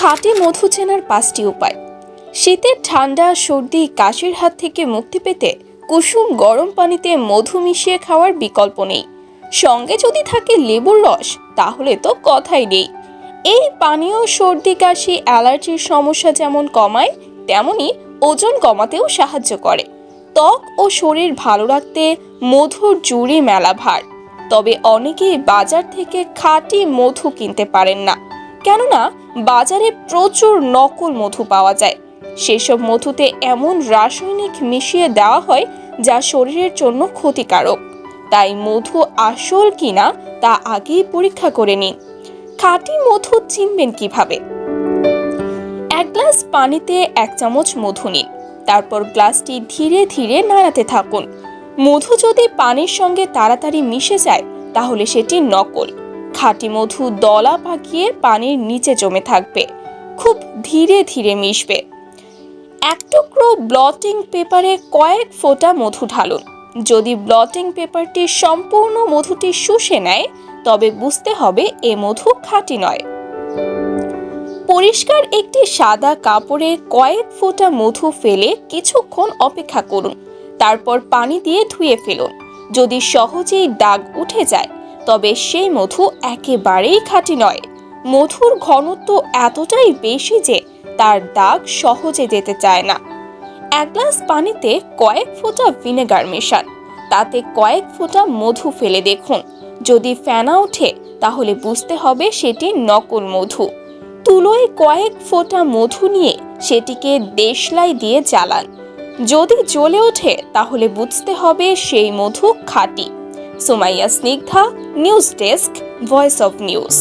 খাঁটি মধু চেনার পাঁচটি উপায়। শীতের ঠান্ডা, সর্দি, কাশির হাত থেকে মুক্তি পেতে কুসুম গরম পানিতে মধু মিশিয়ে খাওয়ার বিকল্প নেই। সঙ্গে যদি থাকে লেবুর রস, তাহলে তো কথাই নেই। এই পানীয় সর্দি, কাশি, অ্যালার্জির সমস্যা যেমন কমায়, তেমনি ওজন কমাতেও সাহায্য করে। ত্বক ও শরীর ভালো রাখতে মধুর জুড়ি মেলা ভার তবে অনেকেই বাজার থেকে খাঁটি মধু কিনতে পারেন না। কেননা বাজারে প্রচুর নকল মধু পাওয়া যায়। সেসব মধুতে এমন রাসায়নিক মিশিয়ে দেওয়া হয় যা শরীরের জন্য ক্ষতিকারক। তাই মধু আসল কিনা তা আগেই পরীক্ষা করে নিন। খাঁটি মধু চিনবেন কীভাবে? এক গ্লাস পানিতে এক চামচ মধু নিন। তারপর গ্লাসটি ধীরে ধীরে নাড়াতে থাকুন। মধু যদি পানির সঙ্গে তাড়াতাড়ি মিশে যায়, তাহলে সেটি নকল। খাঁটি মধু দলা পাকিয়ে পানির নিচে জমে থাকবে। খুব ধীরে ধীরে মিশবে। এক টুকরো ব্লটিং পেপারে কয়েক ফোঁটা মধু ঢালুন। যদি ব্লটিং পেপারটি সম্পূর্ণ মধুটি শুষে নেয়, তবে বুঝতে হবে এ মধু খাঁটি নয়। পরিষ্কার একটি সাদা কাপড়ে কয়েক ফোঁটা মধু ফেলে কিছুক্ষণ অপেক্ষা করুন। তারপর পানি দিয়ে ধুয়ে ফেলুন। যদি সহজেই দাগ উঠে যায় তবে সেই মধু একেবারেই খাঁটি নয়। মধুর ঘনত্ব এতটাই বেশি যে তার দাগ সহজে যেতে চায় না। এক গ্লাস পানিতে কয়েক ফোঁটা ভিনেগার মেশান, তাতে কয়েক ফোঁটা মধু ফেলে দেখুন। যদি ফেনা ওঠে, তাহলে বুঝতে হবে সেটি নকল মধু। তুলোয় কয়েক ফোঁটা মধু নিয়ে সেটিকে দেশলাই দিয়ে জ্বালান। যদি জ্বলে ওঠে, তাহলে বুঝতে হবে সেই মধু খাঁটি। Sumaiya Snigdha news desk voice of news